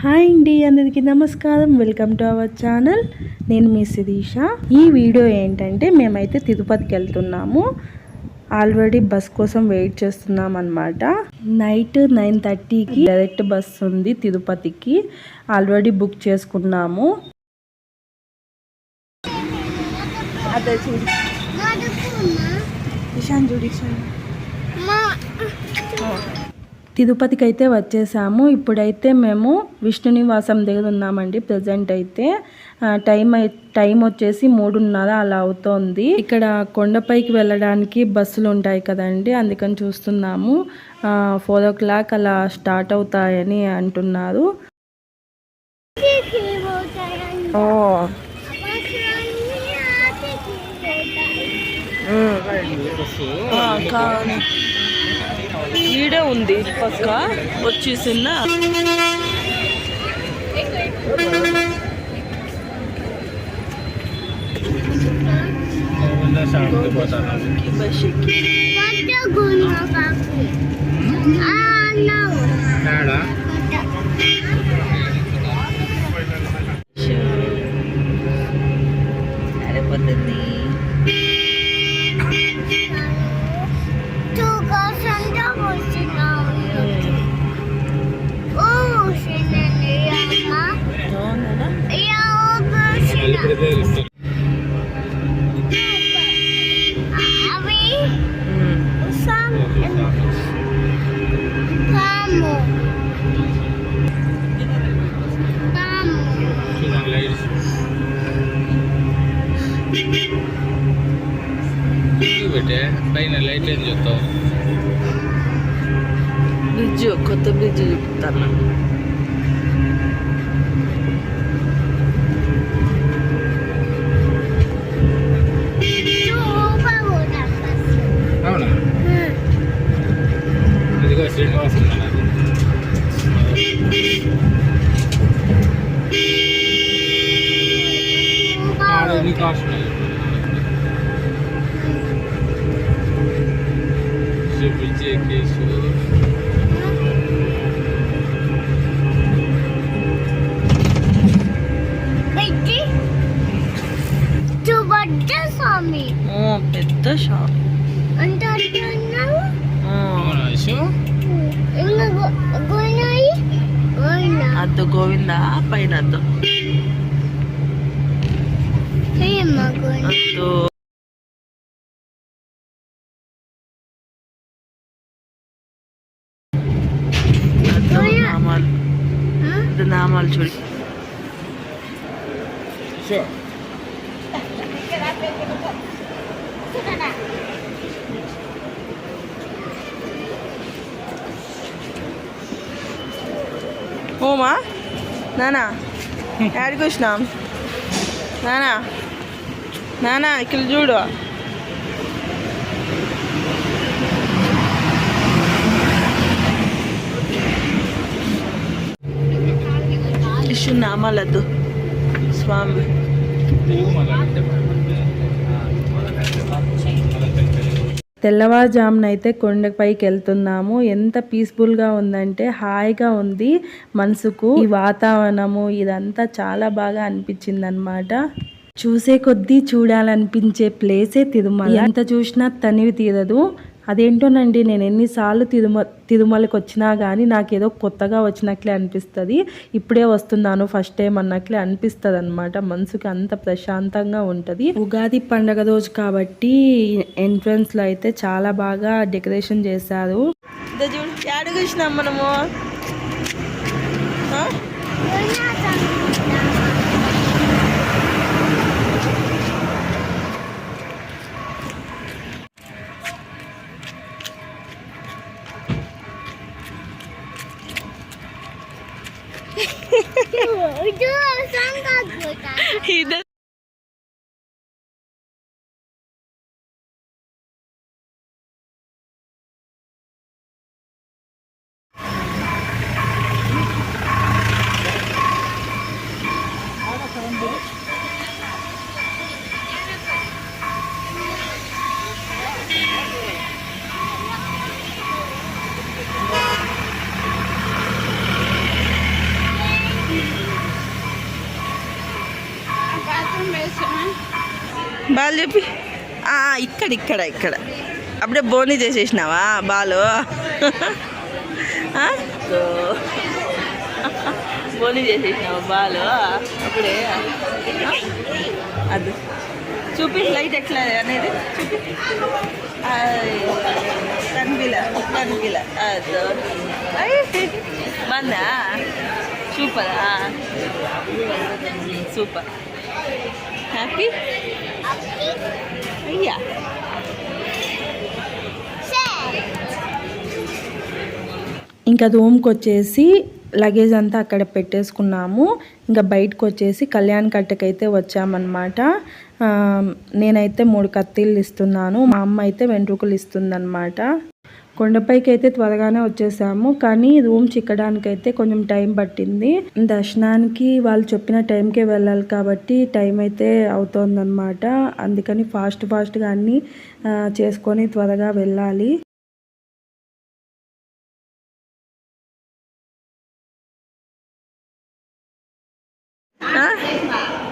Hi అండి అందరికీ నమస్కారం. Welcome to our channel. నేను మీ శిరీష. ఈ వీడియో ఏంటంటే మేమైతే తిరుపతికి వెళ్తున్నాము. ఆల్రెడీ బస్ కోసం వెయిట్ చేస్తున్నాం అనమాట నైట్ నైన్ థర్టీకి డైరెక్ట్ బస్ ఉంది తిరుపతికి. ఆల్రెడీ బుక్ చేసుకున్నాము. అదే చూడు. ఇషాన్ చూడు ఇషాన్. తిరుపతికి అయితే వచ్చేసాము. ఇప్పుడైతే మేము విష్ణు నివాసం దగ్గర ఉన్నామండి ప్రజెంట్ అయితే. టైం టైం వచ్చేసి మూడున్నర అలా అవుతోంది. ఇక్కడ కొండపైకి వెళ్ళడానికి బస్సులు ఉంటాయి కదండి అందుకని చూస్తున్నాము. ఫోర్ ఓ క్లాక్ అలా స్టార్ట్ అవుతాయని అంటున్నారు. ఓ. కానీ ఈడే ఉంది పక్క వచ్చేసిందా bus Biju, kota Biju pertama. Tahu nak? Hmm. Ini juga sering orang sebenarnya. Ada ini kau sebenarnya. అద్దు గోవిందా పైన అద్దు యాడికి వచ్చినాం? నానా? నానా ఇక్కడ చూడు. ఇష్యూ నామాలద్దు. స్వామి. తెల్లవారుజామున అయితే కొండపైకి వెళ్తున్నాము ఎంత పీస్ఫుల్గా ఉందంటే హాయిగా ఉంది మనసుకు. ఈ వాతావరణము ఇదంతా చాలా బాగా అనిపించింది అనమాట చూసే కొద్దీ చూడాలనిపించే ప్లేసే తిరుమల. ఎంత చూసినా తనివి తీరదు. అదేంటోనండి నేను ఎన్నిసార్లు తిరుమ తిరుమలకి వచ్చినా కానీ నాకేదో కొత్తగా వచ్చినట్లే అనిపిస్తుంది. ఇప్పుడే వస్తున్నాను ఫస్ట్ టైం అన్నట్లే అనిపిస్తుంది అనమాట మనసుకి అంత ప్రశాంతంగా ఉంటుంది. ఉగాది పండగ రోజు కాబట్టి ఎంట్రన్స్లో అయితే చాలా బాగా డెకరేషన్ చేశారు. మనము? وحيدة Thank you. బాల్ చెప్పి ఇక్కడ ఇక్కడ ఇక్కడ. అప్పుడే బోనీ చేసేసినావా? బాలు. బోనీ చేసేసినావా బాలు. అప్పుడే అది. చూపి లైట్ ఎట్లా అనేది చూపి. ఆయ్, కనిపిల కనిపిల అదో అయ్, సూపర్? సూపర్. హ్యాపీ అయ్యా ఇంకా రూమ్కి వచ్చేసి లగేజ్ అంతా అక్కడ పెట్టేసుకున్నాము. ఇంకా బయటకు వచ్చేసి కళ్యాణ్ కట్టకైతే వచ్చామన్నమాట. నేనైతే మూడు కత్తిళ్ళు ఇస్తున్నాను. మా అమ్మ అయితే వెంట్రుకలు ఇస్తుందన్నమాట. కొండపైకి అయితే త్వరగానే వచ్చేసాము కానీ రూమ్ చిక్కడానికి అయితే కొంచెం టైం పట్టింది. దర్శనానికి వాళ్ళు చెప్పిన టైంకే వెళ్ళాలి కాబట్టి టైం అయితే అవుతోందనమాట అందుకని ఫాస్ట్ ఫాస్ట్గా అన్నీ చేసుకొని త్వరగా వెళ్ళాలి. Huh?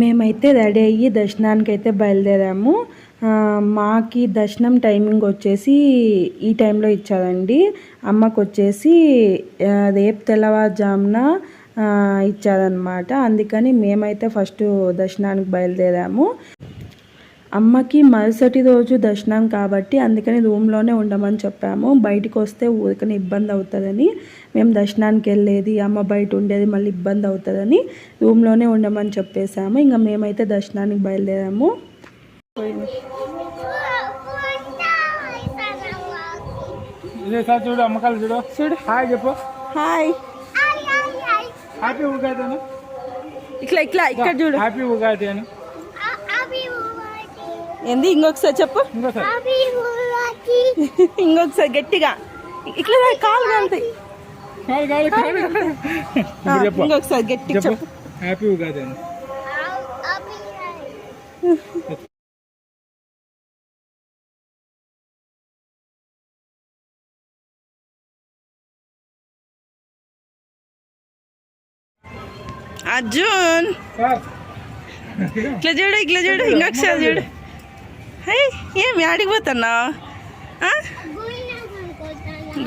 మేమైతే రెడీ అయ్యి దర్శనానికి అయితే బయలుదేరాము మాకి దర్శనం టైమింగ్ వచ్చేసి ఈ టైంలో ఇచ్చారండి. అమ్మకు వచ్చేసి రేపు తెల్లవారుజామున ఇచ్చారనమాట అందుకని మేమైతే ఫస్ట్ దర్శనానికి బయలుదేరాము. అమ్మకి మరుసటి రోజు దర్శనం కాబట్టి అందుకని రూమ్లోనే ఉండమని చెప్పాము. బయటికి వస్తే ఊరికనే ఇబ్బంది అవుతుందని. మేము దర్శనానికి వెళ్ళేది అమ్మ బయట ఉండేది మళ్ళీ ఇబ్బంది అవుతుందని రూమ్లోనే ఉండమని చెప్పేశాము. ఇంకా మేమైతే దర్శనానికి బయలుదేరాము. చూడు అమ్మకాలు చూడు. చూడు. హాయ్ చెప్పు. హాయ్. హ్యాపీ ఉగాది ఇట్లా ఇట్లా ఇక్కడ చూడు. హ్యాపీ ఉగాది అని ఏంది? ఇంకొకసారి చెప్పు. ఇంకొకసారి. గట్టిగా. ఇట్లా కాలు చెప్పు. ఇంకొకసారి గట్టిగా చెప్పు. హ్యాపీ ఉగాది అర్జున్. ఇట్లా చూడు ఇట్లా చూడు ఇంకొకసారి చూడు. హై ఏమి ఆడిపోతున్నావు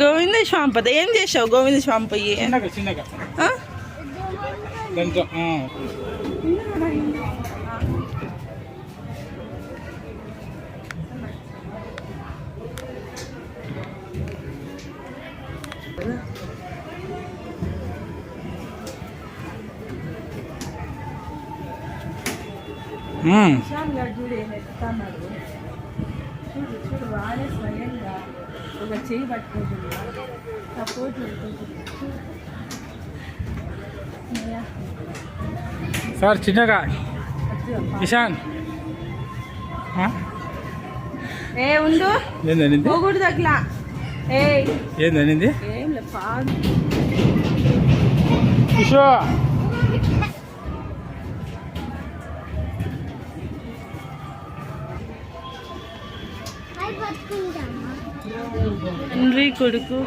గోవింద స్వాంపద. ఏం చేసావు గోవింద స్వాంపయ్యి? చిన్నగా చిన్నగా ఆ? దాంతో ఆ. మ్మ్. చూడు ఏం ఎత్తాడు చూడు చూడు వాడే స్వయంగా ఒక చేయి పట్టుకుంటున్నా. సపోర్ట్ సార్ చిన్నగా. ఇషాన్. ఆ? ఏ ఉండు. ఏందనింది పోకూడదు అట్లా. ఏ ఏందనింది ఏం లే పాడు. కిషో తండ్రి కొడుకు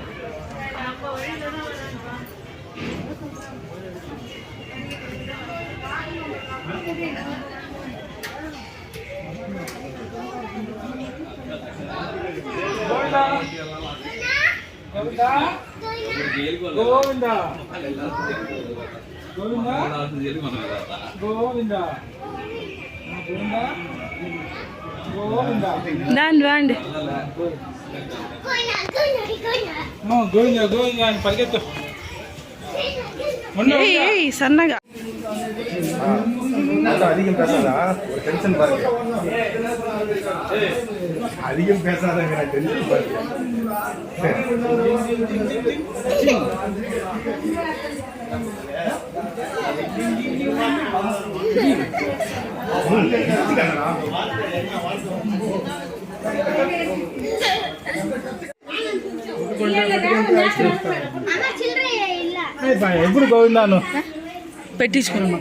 గోవింద గోవింద గోవింద గోవింద దాని రాండి గోవింద గోవింద అని పరిగెత్తు ఉండు, ఏయ్ ఉండు. ఏయ్ సన్నగా அது அதிகம் பேசாதா ஒரு டென்ஷன் பாருங்க அதிகம் பேசாதங்க டென்ஷன் பாருங்க కొంచెం ఎప్పుడు గోవిందాను పెట్టించుకున్నామా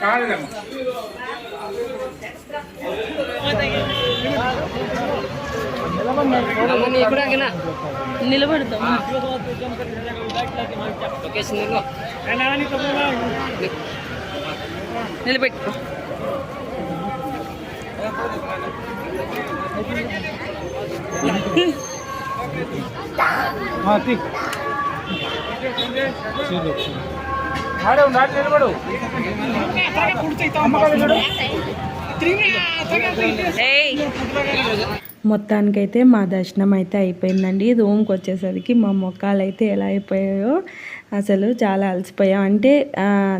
కాదు కాదులేమ్మా నిలబడతాం. నిలబెట్టుకో. ఆడే నిలబడు. ఏయ్. మొత్తానికైతే మా దర్శనం అయితే అయిపోయిందండి. రూమ్కి వచ్చేసరికి మా మొక్కలు అయితే ఎలా అయిపోయాయో అసలు చాలా అలసిపోయాం. అంటే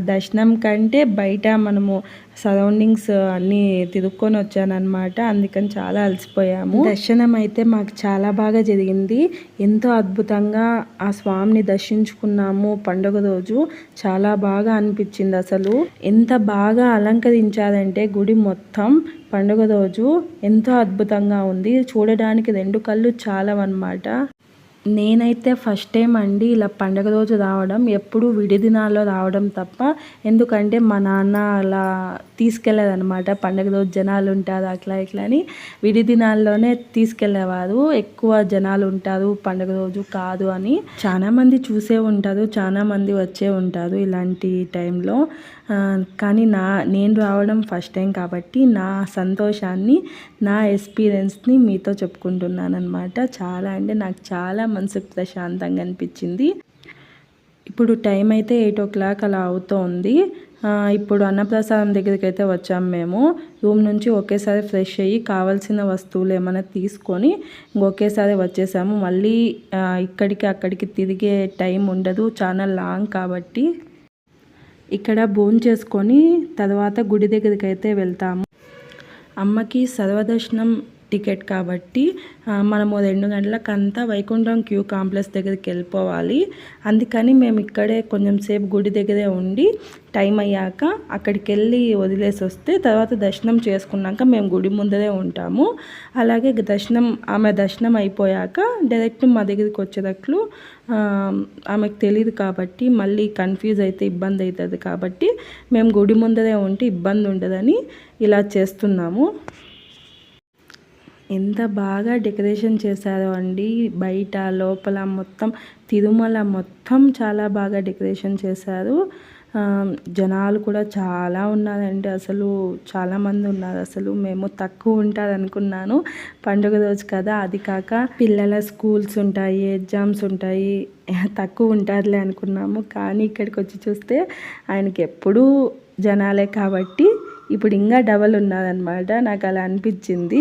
దర్శనం కంటే బయట మనము సరౌండింగ్స్ అన్నీ తిరుక్కొని వచ్చానమాట అందుకని చాలా అలసిపోయాము. దర్శనం అయితే మాకు చాలా బాగా జరిగింది. ఎంతో అద్భుతంగా ఆ స్వామిని దర్శించుకున్నాము. పండుగ రోజు చాలా బాగా అనిపించింది అసలు. ఎంత బాగా అలంకరించారంటే గుడి మొత్తం పండుగ రోజు ఎంతో అద్భుతంగా ఉంది. చూడడానికి రెండు కళ్ళు చాలవన్నమాట. నేనైతే ఫస్ట్ టైం అండి ఇలా పండగ రోజు రావడం ఎప్పుడు విడి దినాల్లో రావడం తప్ప ఎందుకంటే మా నాన్న అలా తీసుకెళ్ళేదన్నమాట పండగ రోజు జనాలు ఉంటారు అట్లా ఇట్లా అని విడి దినాల్లోనే తీసుకెళ్ళేవారు ఎక్కువ జనాలు ఉంటారు పండగ రోజు కాదు అని. చాలామంది చూసే ఉంటారు చాలామంది వచ్చే ఉంటారు ఇలాంటి టైంలో కానీ నా నేను రావడం ఫస్ట్ టైం కాబట్టి నా సంతోషాన్ని నా ఎక్స్పీరియన్స్ని మీతో చెప్పుకుంటున్నాను అనమాట చాలా అంటే నాకు చాలా మనసుకు ప్రశాంతంగా అనిపించింది. ఇప్పుడు టైం అయితే ఎయిట్ ఓ క్లాక్ అలా అవుతోంది. ఇప్పుడు అన్నప్రసాదం దగ్గరికి అయితే వచ్చాము మేము. రూమ్ నుంచి ఒకేసారి ఫ్రెష్ అయ్యి కావాల్సిన వస్తువులు ఏమైనా తీసుకొని ఇంకొకేసారి వచ్చేసాము. మళ్ళీ ఇక్కడికి అక్కడికి తిరిగే టైం ఉండదు. చాలా లాంగ్ కాబట్టి ఇక్కడ భోజనం చేసుకొని తర్వాత గుడి దగ్గరికి అయితే వెళ్తాము. అమ్మకి సర్వదర్శనం టికెట్ కాబట్టి మనము రెండు గంటలకంతా వైకుంఠం క్యూ కాంప్లెక్స్ దగ్గరికి వెళ్ళిపోవాలి. అందుకని మేము ఇక్కడే కొంచెం సేపు గుడి దగ్గరే ఉండి టైం అయ్యాక అక్కడికి వెళ్ళి వదిలేసి వస్తే తర్వాత దర్శనం చేసుకున్నాక మేము గుడి ముందరే ఉంటాము. అలాగే దర్శనం ఆమె దర్శనం అయిపోయాక డైరెక్ట్ మా దగ్గరికి వచ్చేటట్లు ఆమెకు తెలియదు కాబట్టి మళ్ళీ కన్ఫ్యూజ్ అయితే ఇబ్బంది అవుతుంది కాబట్టి మేము గుడి ముందరే ఉంటే ఇబ్బంది ఉండదని ఇలా చేస్తున్నాము. ఎంత బాగా డెకరేషన్ చేశారో అండి. బయట లోపల మొత్తం తిరుమల మొత్తం చాలా బాగా డెకరేషన్ చేశారు. జనాలు కూడా చాలా ఉన్నారండి. అసలు చాలామంది ఉన్నారు. అసలు మేము తక్కువ ఉంటారు అనుకున్నాను పండుగ రోజు కదా అది కాక పిల్లల స్కూల్స్ ఉంటాయి ఎగ్జామ్స్ ఉంటాయి. తక్కువ ఉంటారులే అనుకున్నాము. కానీ ఇక్కడికి వచ్చి చూస్తే ఆయనకి ఎప్పుడూ జనాలే కాబట్టి ఇప్పుడు ఇంకా డబల్ ఉన్నారనమాట నాకు అలా అనిపించింది.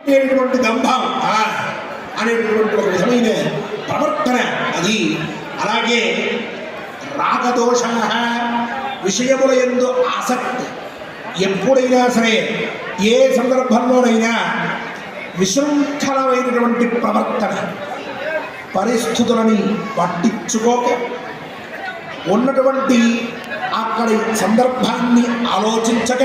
అనేటువంటి గంభం అనేటువంటి ఒక విధమైన ప్రవర్తన అది. అలాగే రాగదోష విషయముల ఎందు ఆసక్తి ఎప్పుడైనా సరే ఏ సందర్భంలోనైనా విశృంఖలమైనటువంటి ప్రవర్తన పరిస్థితులని పట్టించుకోక ఉన్నటువంటి అక్కడి సందర్భాన్ని ఆలోచించక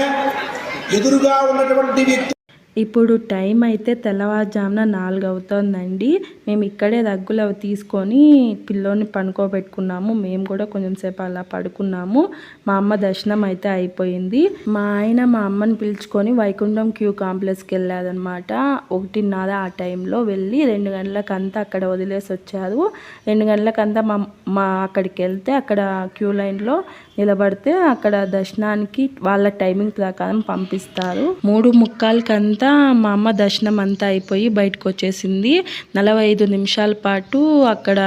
ఎదురుగా ఉన్నటువంటి వ్యక్తి ఇప్పుడు టైం అయితే తెల్లవారుజామున నాలుగు అవుతోందండి మేము ఇక్కడే దగ్గులు అవి తీసుకొని పిల్లోని పనుకోబెట్టుకున్నాము మేము కూడా కొంచెం సేపు అలా పడుకున్నాము. మా అమ్మ దర్శనం అయితే అయిపోయింది. మా ఆయన మా అమ్మని పిలుచుకొని వైకుంఠం క్యూ కాంప్లెక్స్కి వెళ్ళాదనమాట ఒకటిన్నర ఆ టైంలో వెళ్ళి రెండు గంటలకంతా అక్కడ వదిలేసి వచ్చారు రెండు గంటలకంతా మా మా అక్కడికి వెళ్తే అక్కడ క్యూ లైన్లో నిలబడితే అక్కడ దర్శనానికి వాళ్ళ టైమింగ్ ప్రకారం పంపిస్తారు. మూడు ముక్కాలకంతా మా అమ్మ దర్శనం అంతా అయిపోయి బయటకు వచ్చేసింది నలభై ఐదు నిమిషాల పాటు అక్కడ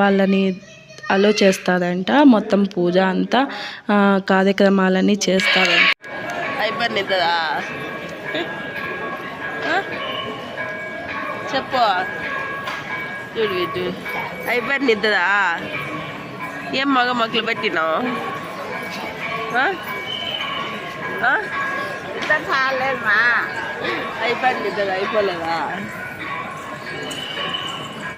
వాళ్ళని అలో చేస్తారంట మొత్తం పూజ అంతా కార్యక్రమాలన్నీ చేస్తారంట. అయిపోయింది చెప్పు. చూడు అయిపోయింది ఏం మగ మొక్కలు పెట్టినావు? ఆ? చాలేమ్మా అయిపోయింది అయిపోలేదా?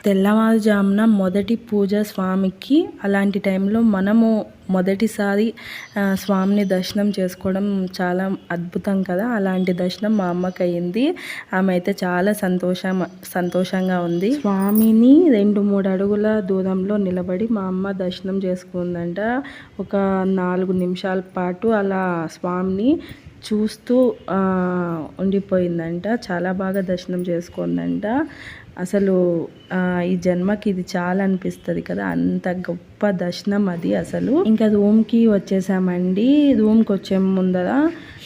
తెల్లవారుజామున మొదటి పూజ స్వామికి. అలాంటి టైంలో మనము మొదటిసారి స్వామిని దర్శనం చేసుకోవడం చాలా అద్భుతం కదా. అలాంటి దర్శనం మా అమ్మకి అయింది. ఆమె అయితే చాలా సంతోషం సంతోషంగా ఉంది. స్వామిని రెండు మూడు అడుగుల దూరంలో నిలబడి మా అమ్మ దర్శనం చేసుకుందంట. ఒక నాలుగు నిమిషాల పాటు అలా స్వామిని చూస్తూ ఉండిపోయిందంట. చాలా బాగా దర్శనం చేసుకుందంట. అసలు ఈ జన్మకి ఇది చాలా అనిపిస్తుంది కదా. అంత గొప్ప దర్శనం అది అసలు. ఇంకా రూమ్కి వచ్చేసామండి. రూమ్కి వచ్చే ముందర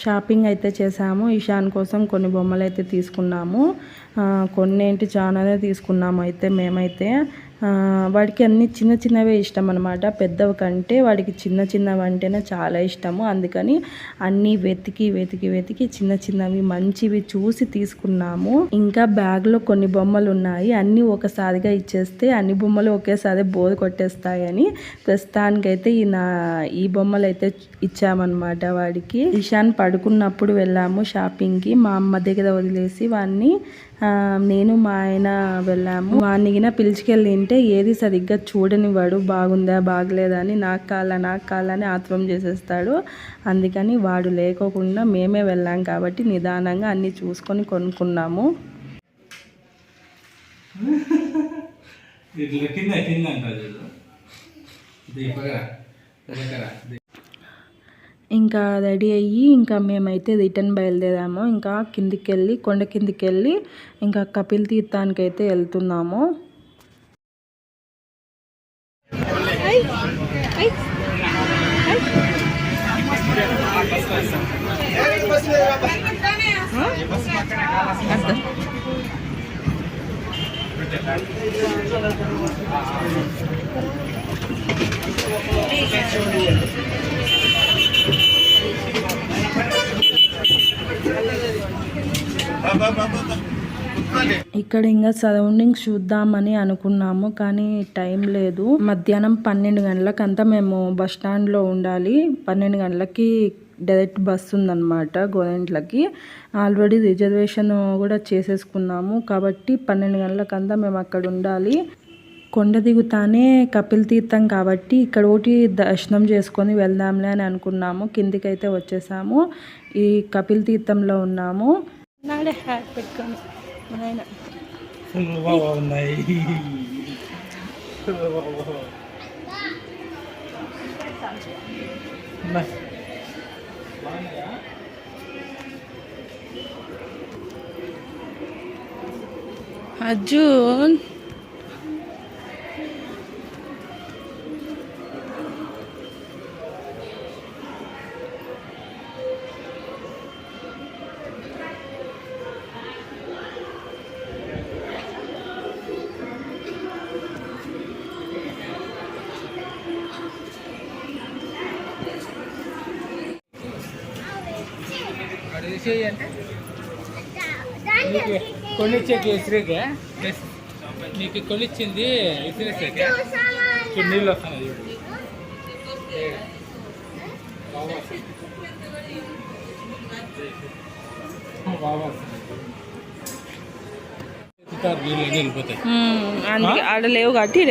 షాపింగ్ అయితే చేసాము. ఇషాన్ కోసం కొన్ని బొమ్మలు అయితే తీసుకున్నాము. కొన్ని ఏంటి చాలానే తీసుకున్నాము అయితే మేమైతే. వాడికి అన్ని చిన్న చిన్నవే ఇష్టం అనమాట పెద్దవి కంటే వాడికి చిన్న చిన్నవి అంటేనే చాలా ఇష్టము. అందుకని అన్నీ వెతికి వెతికి వెతికి చిన్న చిన్నవి మంచివి చూసి తీసుకున్నాము. ఇంకా బ్యాగ్లో కొన్ని బొమ్మలు ఉన్నాయి. అన్నీ ఒకసారిగా ఇచ్చేస్తే అన్ని బొమ్మలు ఒకేసారి బోర్ కొట్టేస్తాయని ప్రస్తుతానికైతే ఈ నా ఈ బొమ్మలు అయితే ఇచ్చామన్నమాట వాడికి. ఇషాన్ పడుకున్నప్పుడు వెళ్ళాము షాపింగ్కి. మా అమ్మ దగ్గర వదిలేసి వాడిని నేను మా ఆయన వెళ్ళాము. వాడిని గిన పిలిచికెళ్ళి తింటే ఏది సరిగ్గా చూడని వాడు బాగుందా బాగలేదా అని నాకు కాలా నాకు కాలని ఆత్రం చేసేస్తాడు. అందుకని వాడు లేకోకుండా మేమే వెళ్ళాం కాబట్టి నిదానంగా అన్నీ చూసుకొని కొనుక్కున్నాము. ఇట్లా కింద కింద అంటారు ఇంకా రెడీ అయ్యి ఇంకా మేమైతే రిటర్న్ బయలుదేరాము. ఇంకా కిందికి వెళ్ళి కొండ కిందికి వెళ్ళి ఇంకా కపిల్ తీర్థానికి అయితే వెళ్తున్నాము. ఇక్కడ ఇంకా సరౌండింగ్స్ చూద్దామని అనుకున్నాము కానీ టైం లేదు. మధ్యాహ్నం పన్నెండు గంటలకంతా మేము బస్ స్టాండ్లో ఉండాలి. పన్నెండు గంటలకి డైరెక్ట్ బస్ ఉందన్నమాట గోరెంట్లకి. ఆల్రెడీ రిజర్వేషన్ కూడా చేసేసుకున్నాము కాబట్టి పన్నెండు గంటలకంతా మేము అక్కడ ఉండాలి. కొండ దిగుతానే కపిల్ తీర్థం కాబట్టి ఇక్కడ ఒకటి దర్శనం చేసుకొని వెళ్దాంలే అని అనుకున్నాము. కిందికైతే వచ్చేసాము. ఈ కపిల్ తీర్థంలో ఉన్నాము. నాడే హ్యాట్ పెట్టుకొని మా నాయన బాగా ఉన్నాయి అర్జున్ అంటే నీకు కొనిచ్చేకి ఇసిరేకే నీకు కొనిచ్చింది ఇసిరేసాకే నీళ్ళు వస్తున్నాయి నీళ్ళు వెళ్ళిపోతాయి? అందుకే ఆడ లేవు కాబట్టి ఈడ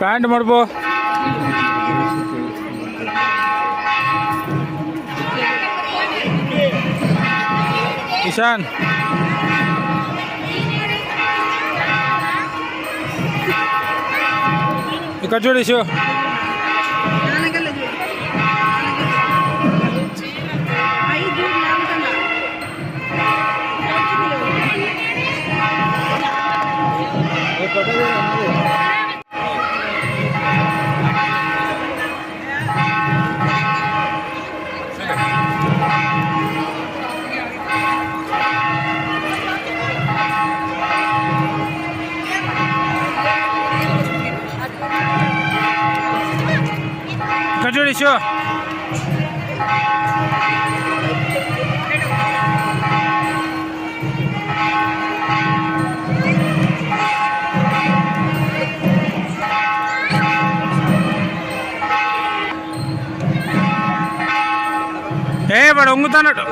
ప్యాంట్ మడుపు ఇషాన్ ఇక్కడ చూడు ఇషు ఇక్కడ వంగుతున్నాడు